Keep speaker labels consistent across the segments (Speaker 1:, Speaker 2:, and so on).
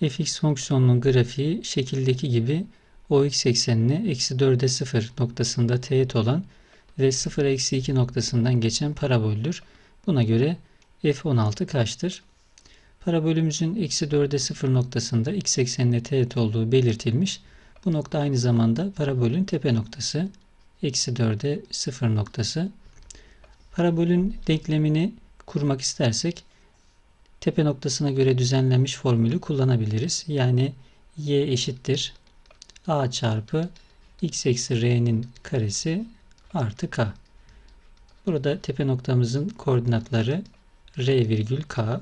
Speaker 1: fx fonksiyonunun grafiği şekildeki gibi o x eksenine eksi 4'e 0 noktasında teğet olan ve 0 eksi 2 noktasından geçen paraboldür. Buna göre f16 kaçtır? Parabolümüzün eksi 4'e 0 noktasında x eksenine teğet olduğu belirtilmiş. Bu nokta aynı zamanda parabolün tepe noktası. Eksi 4'e 0 noktası. Parabolün denklemini kurmak istersek tepe noktasına göre düzenlenmiş formülü kullanabiliriz. Yani y eşittir a çarpı x eksi r'nin karesi artı k. Burada tepe noktamızın koordinatları r virgül k.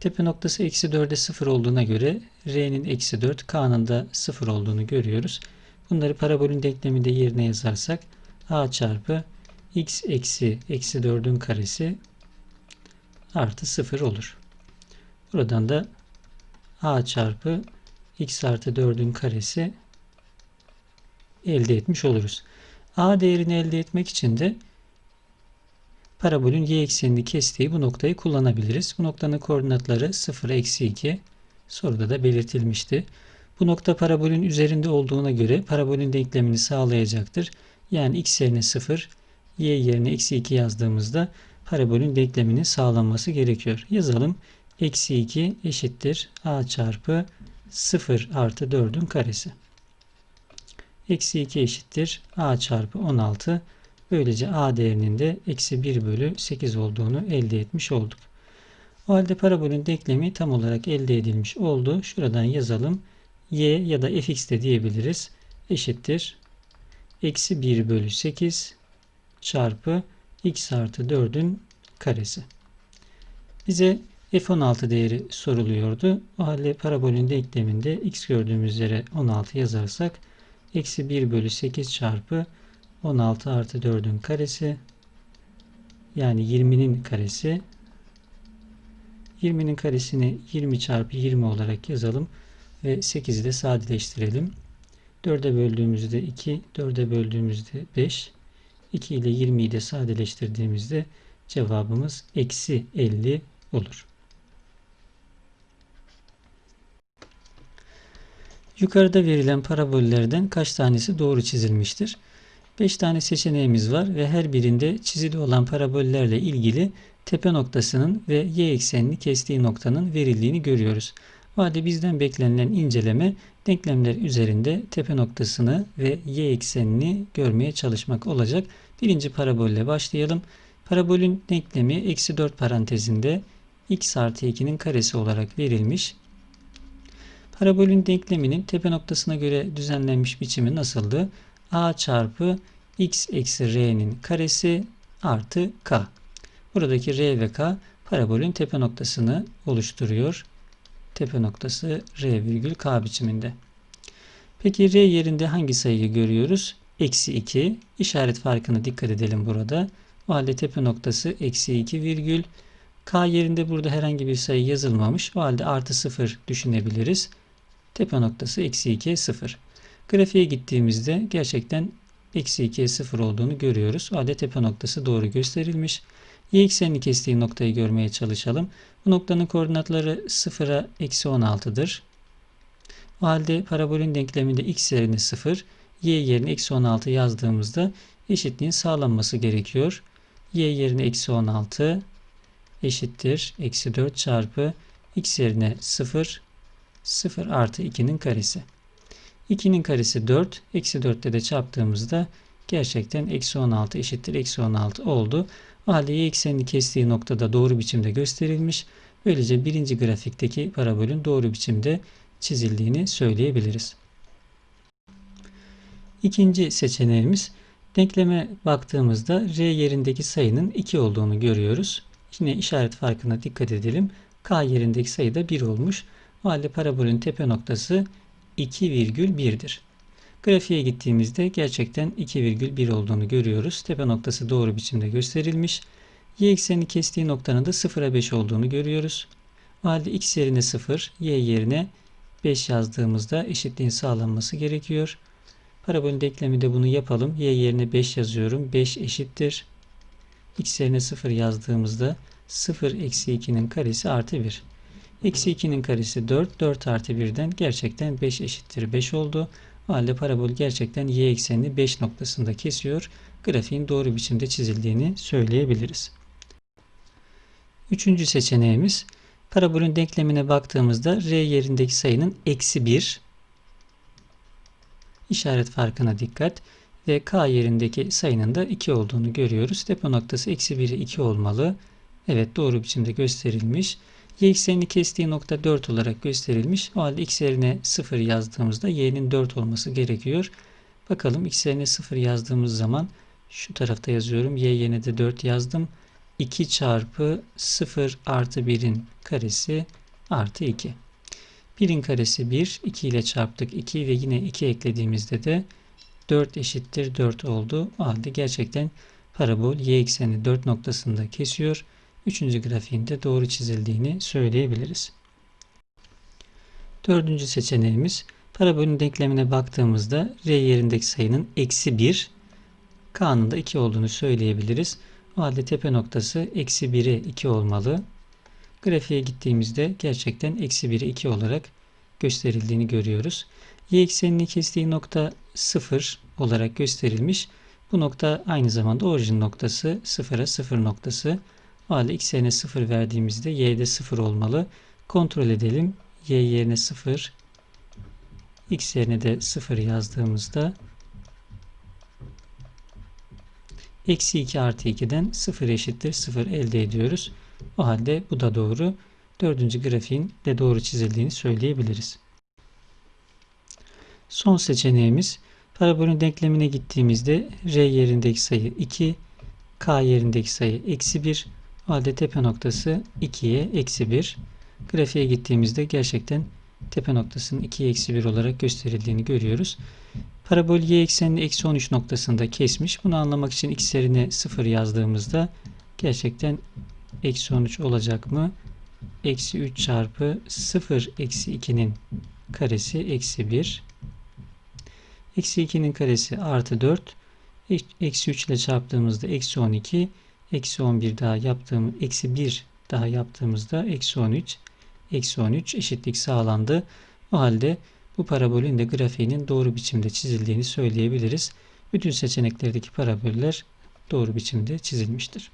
Speaker 1: Tepe noktası eksi 4'e 0 olduğuna göre r'nin eksi 4, k'nın da 0 olduğunu görüyoruz. Bunları parabolün denkleminde yerine yazarsak a çarpı x eksi eksi 4'ün karesi artı 0 olur. Buradan da a çarpı x artı 4'ün karesi elde etmiş oluruz. a değerini elde etmek için de parabolün y eksenini kestiği bu noktayı kullanabiliriz. Bu noktanın koordinatları 0 eksi 2 soruda da belirtilmişti. Bu nokta parabolün üzerinde olduğuna göre parabolün denklemini sağlayacaktır. Yani x yerine 0, y yerine eksi 2 yazdığımızda parabolün denkleminin sağlanması gerekiyor. Yazalım. Eksi 2 eşittir a çarpı 0 artı 4'ün karesi. Eksi 2 eşittir a çarpı 16. Böylece a değerinin de eksi 1 bölü 8 olduğunu elde etmiş olduk. O halde parabolün denklemi tam olarak elde edilmiş oldu. Şuradan yazalım. y ya da fx de diyebiliriz. Eşittir. Eksi 1 bölü 8 çarpı x artı 4'ün karesi. Bize f16 değeri soruluyordu. O halde parabolün denkleminde x gördüğümüz yere 16 yazarsak eksi 1 bölü 8 çarpı 16 artı 4'ün karesi yani 20'nin karesi 20'nin karesini 20 çarpı 20 olarak yazalım ve 8'i de sadeleştirelim. 4'e böldüğümüzde 2, 4'e böldüğümüzde 5, 2 ile 20'yi de sadeleştirdiğimizde cevabımız eksi 50 olur. Yukarıda verilen parabollerden kaç tanesi doğru çizilmiştir? 5 tane seçeneğimiz var ve her birinde çizili olan parabollerle ilgili tepe noktasının ve y eksenini kestiği noktanın verildiğini görüyoruz. O halde bizden beklenilen inceleme denklemler üzerinde tepe noktasını ve y eksenini görmeye çalışmak olacak. Birinci parabolle başlayalım. Parabolün denklemi eksi 4 parantezinde x artı 2'nin karesi olarak verilmiş. Parabolün denkleminin tepe noktasına göre düzenlenmiş biçimi nasıldı? a çarpı x eksi r'nin karesi artı k. Buradaki r ve k parabolün tepe noktasını oluşturuyor. Tepe noktası r virgül k biçiminde. Peki r yerinde hangi sayıyı görüyoruz? Eksi 2. İşaret farkına dikkat edelim burada. O halde tepe noktası eksi 2 virgül. K yerinde burada herhangi bir sayı yazılmamış. O halde artı 0 düşünebiliriz. Tepe noktası eksi 2'ye 0. Grafiğe gittiğimizde gerçekten eksi 2'ye 0 olduğunu görüyoruz. O halde tepe noktası doğru gösterilmiş. Y eksenini kestiği noktayı görmeye çalışalım. Bu noktanın koordinatları 0'a eksi 16'dır. O halde parabolün denkleminde x yerine 0, y yerine eksi 16 yazdığımızda eşitliğin sağlanması gerekiyor. y yerine eksi 16 eşittir. Eksi 4 çarpı x yerine 0, 0 artı 2'nin karesi. 2'nin karesi 4. Eksi 4'te de çarptığımızda gerçekten eksi 16 eşittir. Eksi 16 oldu. O halde y eksenini kestiği noktada doğru biçimde gösterilmiş. Böylece birinci grafikteki parabolün doğru biçimde çizildiğini söyleyebiliriz. İkinci seçeneğimiz denkleme baktığımızda r yerindeki sayının 2 olduğunu görüyoruz. Yine işaret farkına dikkat edelim. K yerindeki sayı da 1 olmuş. O halde parabolün tepe noktası 2,1'dir. Grafiğe gittiğimizde gerçekten 2,1 olduğunu görüyoruz. Tepe noktası doğru biçimde gösterilmiş. Y eksenini kestiği noktanın da 0'a 5 olduğunu görüyoruz. O halde x yerine 0, y yerine 5 yazdığımızda eşitliğin sağlanması gerekiyor. Parabolün denklemi de bunu yapalım. Y yerine 5 yazıyorum. 5 eşittir. X yerine 0 yazdığımızda 0 eksi 2'nin karesi artı 1. Eksi 2'nin karesi 4. 4 artı 1'den gerçekten 5 eşittir 5 oldu. O halde parabol gerçekten y eksenini 5 noktasında kesiyor. Grafiğin doğru biçimde çizildiğini söyleyebiliriz. Üçüncü seçeneğimiz parabolün denklemine baktığımızda r yerindeki sayının eksi 1 işaret farkına dikkat ve k yerindeki sayının da 2 olduğunu görüyoruz. Tepe noktası eksi 1'i 2 olmalı. Evet doğru biçimde gösterilmiş. Y eksenini kestiği nokta 4 olarak gösterilmiş. O halde x yerine 0 yazdığımızda y'nin 4 olması gerekiyor. Bakalım x yerine 0 yazdığımız zaman şu tarafta yazıyorum. Y yerine de 4 yazdım. 2 çarpı 0 artı 1'in karesi artı 2. 1'in karesi 1. 2 ile çarptık 2 ve yine 2 eklediğimizde de 4 eşittir 4 oldu. O halde gerçekten parabol y ekseni 4 noktasında kesiyor. Üçüncü grafiğinde doğru çizildiğini söyleyebiliriz. Dördüncü seçeneğimiz parabolün denklemine baktığımızda r yerindeki sayının eksi 1 k'nın da 2 olduğunu söyleyebiliriz. O halde tepe noktası eksi 1'e 2 olmalı. Grafiğe gittiğimizde gerçekten eksi 1'e 2 olarak gösterildiğini görüyoruz. Y eksenini kestiği nokta 0 olarak gösterilmiş. Bu nokta aynı zamanda orijin noktası 0'a 0 noktası. O halde x yerine 0 verdiğimizde y'de 0 olmalı. Kontrol edelim. y yerine 0 x yerine de 0 yazdığımızda eksi 2 artı 2'den 0 eşittir 0 elde ediyoruz. O halde bu da doğru. Dördüncü grafiğin de doğru çizildiğini söyleyebiliriz. Son seçeneğimiz parabolün denklemine gittiğimizde r yerindeki sayı 2, k yerindeki sayı eksi 1, o halde tepe noktası 2'ye eksi 1. Grafiğe gittiğimizde gerçekten tepe noktasının 2'ye eksi 1 olarak gösterildiğini görüyoruz. Parabol y eksenini eksi 13 noktasında kesmiş. Bunu anlamak için x yerine 0 yazdığımızda gerçekten eksi 13 olacak mı? Eksi 3 çarpı 0 eksi 2'nin karesi eksi 1. Eksi 2'nin karesi artı 4. Eksi 3 ile çarptığımızda eksi 12. Eksi 11 daha yaptığım eksi 1 daha yaptığımızda eksi 13. Eksi 13 eşitlik sağlandı. O halde bu parabolün de grafiğinin doğru biçimde çizildiğini söyleyebiliriz. Bütün seçeneklerdeki paraboller doğru biçimde çizilmiştir.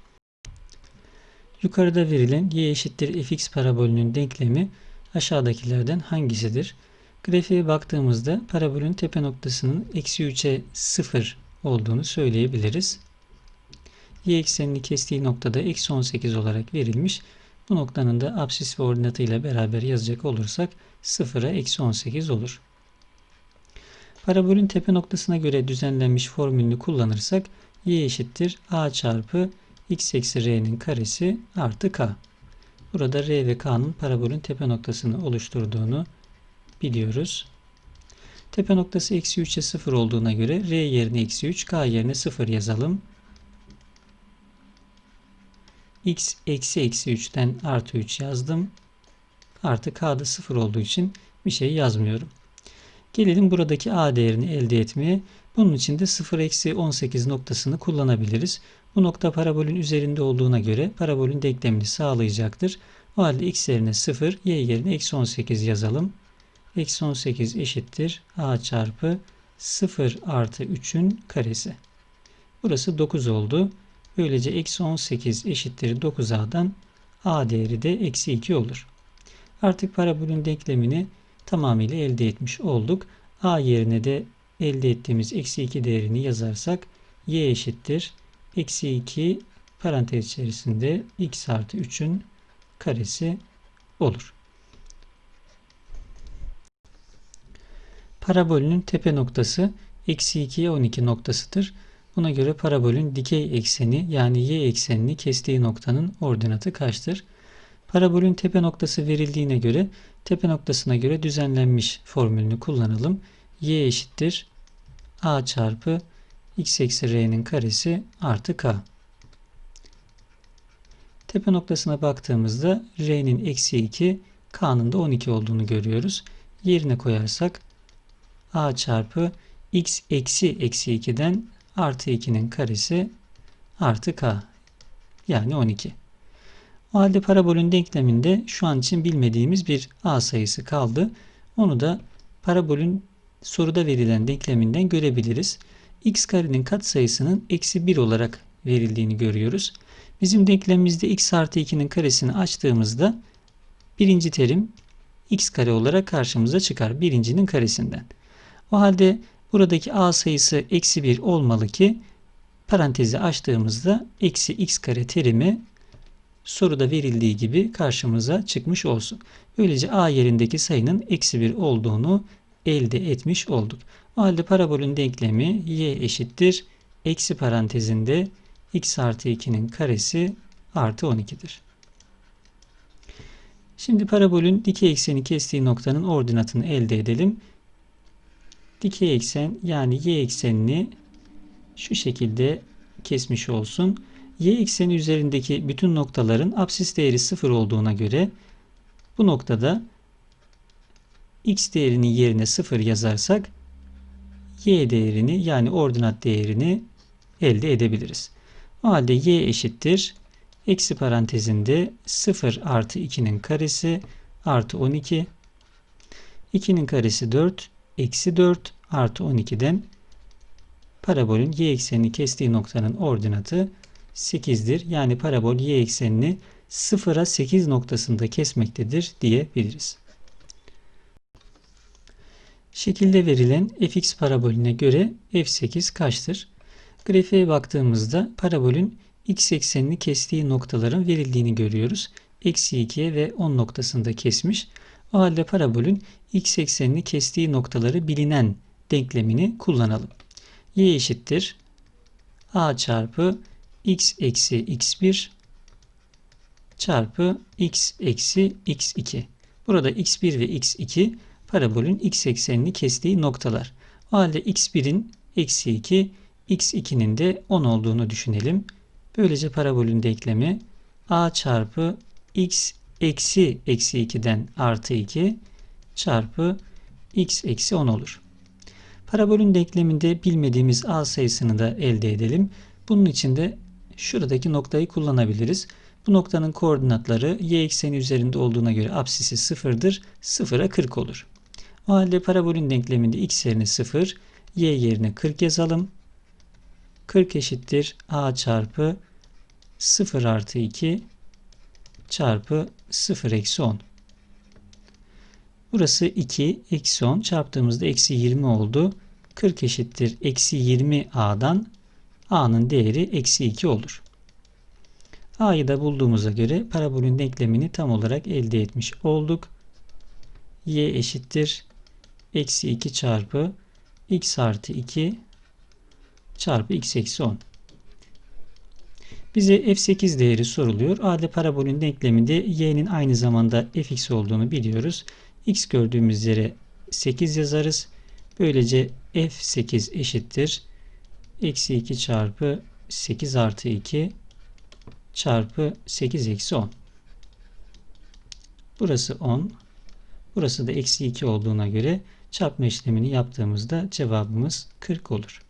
Speaker 1: Yukarıda verilen y eşittir fx parabolünün denklemi aşağıdakilerden hangisidir? Grafiğe baktığımızda parabolün tepe noktasının eksi 3'e 0 olduğunu söyleyebiliriz. Y eksenini kestiği noktada eksi 18 olarak verilmiş. Bu noktanın da absis ve ordinatı ile beraber yazacak olursak 0'a eksi 18 olur. Parabolün tepe noktasına göre düzenlenmiş formülünü kullanırsak y eşittir a çarpı x eksi r'nin karesi artı k. Burada r ve k'nın parabolün tepe noktasını oluşturduğunu biliyoruz. Tepe noktası eksi 3'e 0 olduğuna göre r yerine eksi 3, k yerine 0 yazalım. X eksi eksi 3'ten artı 3 yazdım. Artı k'da 0 olduğu için bir şey yazmıyorum. Gelelim buradaki a değerini elde etmeye. Bunun için de 0 eksi 18 noktasını kullanabiliriz. Bu nokta parabolün üzerinde olduğuna göre parabolün denklemini sağlayacaktır. O halde x yerine 0, y yerine eksi 18 yazalım. Eksi 18 eşittir a çarpı 0 artı 3'ün karesi. Burası 9 oldu. Böylece eksi 18 eşittir 9a'dan a değeri de eksi 2 olur. Artık parabolün denklemini tamamıyla elde etmiş olduk. a yerine de elde ettiğimiz eksi 2 değerini yazarsak y eşittir. Eksi 2 parantez içerisinde x artı 3'ün karesi olur. Parabolünün tepe noktası eksi 2'ye 12 noktasıdır. Buna göre parabolün dikey ekseni yani y eksenini kestiği noktanın ordinatı kaçtır? Parabolün tepe noktası verildiğine göre tepe noktasına göre düzenlenmiş formülünü kullanalım. y eşittir a çarpı x eksi r'nin karesi artı k. Tepe noktasına baktığımızda r'nin eksi 2 k'nın da 12 olduğunu görüyoruz. Yerine koyarsak a çarpı x eksi eksi 2'den artı 2'nin karesi artı k yani 12. O halde parabolün denkleminde şu an için bilmediğimiz bir a sayısı kaldı. Onu da parabolün soruda verilen denkleminden görebiliriz. x karenin katsayısının eksi 1 olarak verildiğini görüyoruz. Bizim denklemimizde x artı 2'nin karesini açtığımızda birinci terim x kare olarak karşımıza çıkar. Birincinin karesinden. O halde buradaki a sayısı eksi 1 olmalı ki parantezi açtığımızda eksi x kare terimi soruda verildiği gibi karşımıza çıkmış olsun. Böylece a yerindeki sayının eksi 1 olduğunu elde etmiş olduk. O halde parabolün denklemi y eşittir. Eksi parantezinde x artı 2'nin karesi artı 12'dir. Şimdi parabolün dikey ekseni kestiği noktanın ordinatını elde edelim. Dikey eksen yani y eksenini şu şekilde kesmiş olsun. Y ekseni üzerindeki bütün noktaların apsis değeri 0 olduğuna göre bu noktada x değerinin yerine 0 yazarsak y değerini yani ordinat değerini elde edebiliriz. O halde y eşittir. Eksi parantezinde 0 artı 2'nin karesi artı 12. 2'nin karesi 4. Eksi 4 artı 12'den parabolün y eksenini kestiği noktanın ordinatı 8'dir. Yani parabol y eksenini 0'a 8 noktasında kesmektedir diyebiliriz. Şekilde verilen fx parabolüne göre f8 kaçtır? Grafiğe baktığımızda parabolün x eksenini kestiği noktaların verildiğini görüyoruz. Eksi 2'ye ve 10 noktasında kesmiş. O halde parabolün x eksenini kestiği noktaları bilinen denklemini kullanalım. y eşittir a çarpı x eksi x1 çarpı x eksi x2. Burada x1 ve x2 parabolün x eksenini kestiği noktalar. O halde x1'in eksi 2, x2'nin de 10 olduğunu düşünelim. Böylece parabolün denklemi a çarpı x eksi eksi 2'den artı 2 çarpı x eksi 10 olur. Parabolün denkleminde bilmediğimiz a sayısını da elde edelim. Bunun için de şuradaki noktayı kullanabiliriz. Bu noktanın koordinatları y ekseni üzerinde olduğuna göre apsisi sıfırdır. Sıfıra 40 olur. O halde parabolün denkleminde x yerine 0, y yerine 40 yazalım. 40 eşittir a çarpı 0 artı 2 çarpı 0 eksi 10. Burası 2 eksi 10 çarptığımızda eksi 20 oldu. 40 eşittir eksi 20 a'dan a'nın değeri eksi 2 olur. a'yı da bulduğumuza göre parabolün denklemini tam olarak elde etmiş olduk. y eşittir eksi 2 çarpı x artı 2 çarpı x eksi 10. Bize f8 değeri soruluyor. A'da parabolün denkleminde y'nin aynı zamanda fx olduğunu biliyoruz. x gördüğümüz yere 8 yazarız. Böylece f8 eşittir. Eksi 2 çarpı 8 artı 2 çarpı 8 eksi 10. Burası 10. Burası da eksi 2 olduğuna göre çarpma işlemini yaptığımızda cevabımız 40 olur.